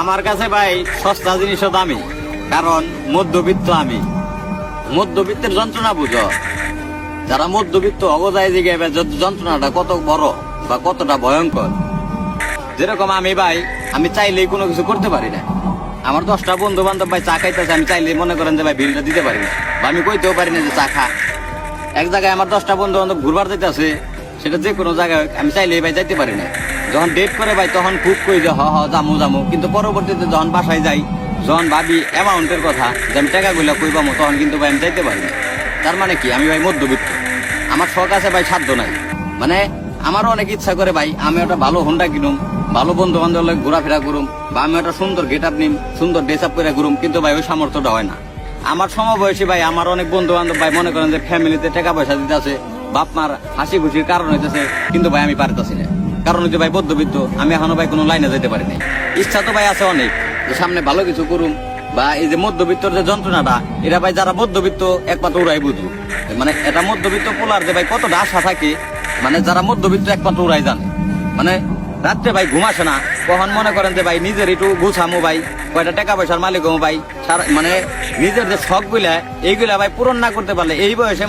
আমার কাছে ভাই সস্তা জিনিসও দামি, কারণ মধ্যবিত্ত আমি। মধ্যবিত্তের যন্ত্রণা বুঝো? যারা মধ্যবিত্ত অবজায় দিকে যন্ত্রণাটা কত বড় বা কতটা ভয়ঙ্কর। যেরকম আমি ভাই, আমি চাইলেই কোনো কিছু করতে পারি না। আমার দশটা বন্ধু বান্ধব ভাই চা খাইতেছে, আমি চাইলে মনে করেন যে ভাই বিলটা দিতে পারি না, বা আমি কইতেও পারি না যে চা খা। এক জায়গায় আমার দশটা বন্ধু বান্ধব ঘুরবার যেতে আছে সেটা যে কোনো জায়গায় আমি চাইলেই ভাই যাইতে পারি না। যখন ডেট করে ভাই, তখন খুব কই যে হ হ জামু জামু কিন্তু পরবর্তীতে যখন বাসায় যাই, যখন ভাবি অ্যামাউন্টের কথা, যে আমি টাকাগুলো কইবামো তখন কিন্তু ভাই আমি যাইতে পারি না। তার মানে কি? আমি ভাই মধ্যবিত্ত। আমার শখ আছে ভাই সাধ্য নাই। মানে আমারও অনেক ইচ্ছা করে ভাই, আমি একটা ভালো হোন্ডা কিনুম, ভালো বন্ধু বান্ধব ঘোরাফেরা করুম, বা আমি একটা সুন্দর গেট আপ নিম, সুন্দর ড্রেস আপ করে ঘুরুম, কিন্তু ভাই ওই সামর্থ্যটা হয় না। আমার সমবয়সী ভাই, আমার অনেক বন্ধু বান্ধব ভাই মনে করেন যে ফ্যামিলিতে টাকা পয়সা দিতে আছে বাপ মার হাসি খুশির কারণ হইতেছে, কিন্তু ভাই আমি পারতেছি না। কারণ হচ্ছে ভাই মধ্যবিত্ত আমি এখনও ভাই কোনো লাইনে যেতে পারি নাই। ইচ্ছা তো ভাই আছে অনেক যে সামনে ভালো কিছু করুম বা এই যে মধ্যবিত্তর যে যন্ত্রণাটা, এটা ভাই যারা মধ্যবিত্ত একমাত্র ওরাই বুঝব মানে এটা মধ্যবিত্ত পোলার যে ভাই কতটা আশা থাকে মানে যারা মধ্যবিত্ত একমাত্র ওরাই জানে। মানে রাত্রে ভাই ঘুম আসে না, কখন মনে করেন যে ভাই নিজের একটু গুছামো ভাই, কয়টা টাকা পয়সার মালিক হব ভাই মানে নিজের যে শখগুলা, এইগুলা ভাই পূরণ না করতে পারলে এই বয়সে